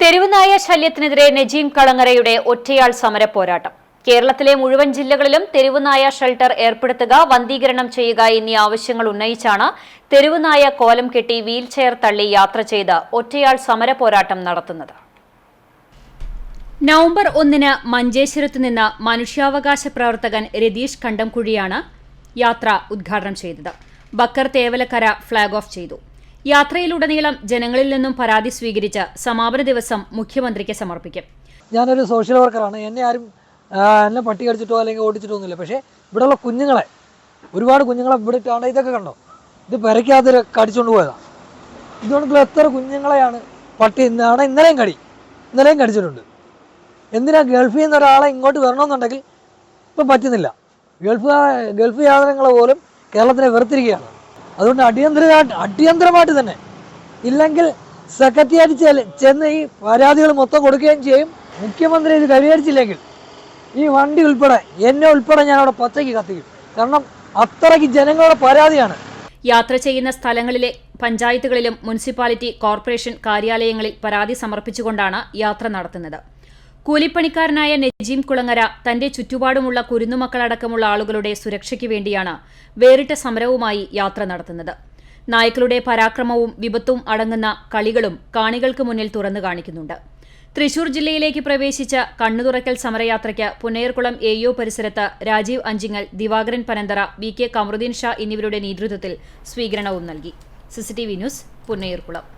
തെരുവുനായ ശല്യത്തിനെതിരെ നജീം കളങ്ങരയുടെ ഒറ്റയാൾ സമര പോരാട്ടം കേരളത്തിലെ മുഴുവൻ ജില്ലകളിലും തെരുവുനായ ഷെൽട്ടർ ഏർപ്പെടുത്തുക വന്ധീകരണം ചെയ്യുക എന്നീ ആവശ്യങ്ങൾ ഉന്നയിച്ചാണ് തെരുവുനായ കോലം കെട്ടി വീൽചെയർ തള്ളി യാത്ര ചെയ്ത് ഒറ്റയാൾ സമര പോരാട്ടം നടത്തുന്നത്. നവംബർ ഒന്നിന് മഞ്ചേശ്വരത്ത് നിന്ന് മനുഷ്യാവകാശ പ്രവർത്തകൻ രതീഷ് കണ്ടംകുഴിയാണ് യാത്ര ഉദ്ഘാടനം ചെയ്തത്. ബക്കർ തേവലക്കര ഫ്ളാഗ് ഓഫ് ചെയ്തു. യാത്രയിലുടനീളം ജനങ്ങളിൽ നിന്നും പരാതി സ്വീകരിച്ച് സമാപന ദിവസം മുഖ്യമന്ത്രിക്ക് സമർപ്പിക്കും. ഞാനൊരു സോഷ്യൽ വർക്കറാണ് എന്നെ ആരും എന്നെ പട്ടി കടിച്ചിട്ടോ അല്ലെങ്കിൽ ഓടിച്ചിട്ടോ ഒന്നുമില്ല. പക്ഷേ ഇവിടെയുള്ള കുഞ്ഞുങ്ങളെ ഒരുപാട് കുഞ്ഞുങ്ങളെ ഇവിടെ ഇട്ടാണ് ഇതൊക്കെ കണ്ടോ? ഇത് പെരയ്ക്കകത്ത് കടിച്ചുകൊണ്ട് പോയതാണ് ഇതുകൊണ്ടുള്ള എത്ര കുഞ്ഞുങ്ങളെയാണ് പട്ടി ഇന്നാണ് ഇന്നലെയും കടി ഇന്നലെയും കടിച്ചിട്ടുണ്ട്. എന്തിനാ ഗൾഫിൽ നിന്ന് ഒരാളെ ഇങ്ങോട്ട് വരണമെന്നുണ്ടെങ്കിൽ ഇപ്പം പറ്റുന്നില്ല. ഗൾഫ് ഗൾഫ് യാത്രങ്ങളെ പോലും കേരളത്തിനെ വെറുത്തിരിക്കുകയാണ്. അതുകൊണ്ട് അടിയന്തരമായിട്ട് അടിയന്തരമായിട്ട് തന്നെ. ഇല്ലെങ്കിൽ സെക്രട്ടേറിയറ്റ് ചെന്ന് ഈ പരാതികൾ മൊത്തം കൊടുക്കുകയും ചെയ്യും. മുഖ്യമന്ത്രി ഇത് പരിഹരിച്ചില്ലെങ്കിൽ ഈ വണ്ടി ഉൾപ്പെടെ എന്നെ ഉൾപ്പെടെ ഞാൻ അവിടെ പച്ചയ്ക്ക് കത്തിക്കും. കാരണം അത്രയ്ക്ക് ജനങ്ങളുടെ പരാതിയാണ്. യാത്ര ചെയ്യുന്ന സ്ഥലങ്ങളിലെ പഞ്ചായത്തുകളിലും മുനിസിപ്പാലിറ്റി കോർപ്പറേഷൻ കാര്യാലയങ്ങളിൽ പരാതി സമർപ്പിച്ചുകൊണ്ടാണ് യാത്ര നടത്തുന്നത്. കൂലിപ്പണിക്കാരനായ നജീം കുളങ്ങര തന്റെ ചുറ്റുപാടുമുള്ള കുരുന്നുമക്കളടക്കമുള്ള ആളുകളുടെ സുരക്ഷയ്ക്ക് വേണ്ടിയാണ് വേറിട്ട സമരവുമായി യാത്ര നടത്തുന്നത്. നായ്ക്കളുടെ പരാക്രമവും വിപത്തും അടങ്ങുന്ന കളികളും കാണികൾക്ക് മുന്നിൽ തുറന്നു കാണിക്കുന്നുണ്ട്. തൃശൂർ ജില്ലയിലേക്ക് പ്രവേശിച്ച കണ്ണുതുറക്കൽ സമരയാത്രയ്ക്ക് പുന്നയർകുളം എ യു പരിസരത്ത് രാജീവ് അഞ്ചിങ്ങൽ ദിവാകരൻ പനന്തറ വി കെ കമറുദ്ദീൻ ഷാ എന്നിവരുടെ നേതൃത്വത്തിൽ സ്വീകരണവും നൽകി. CCTV news Punnayurkulam.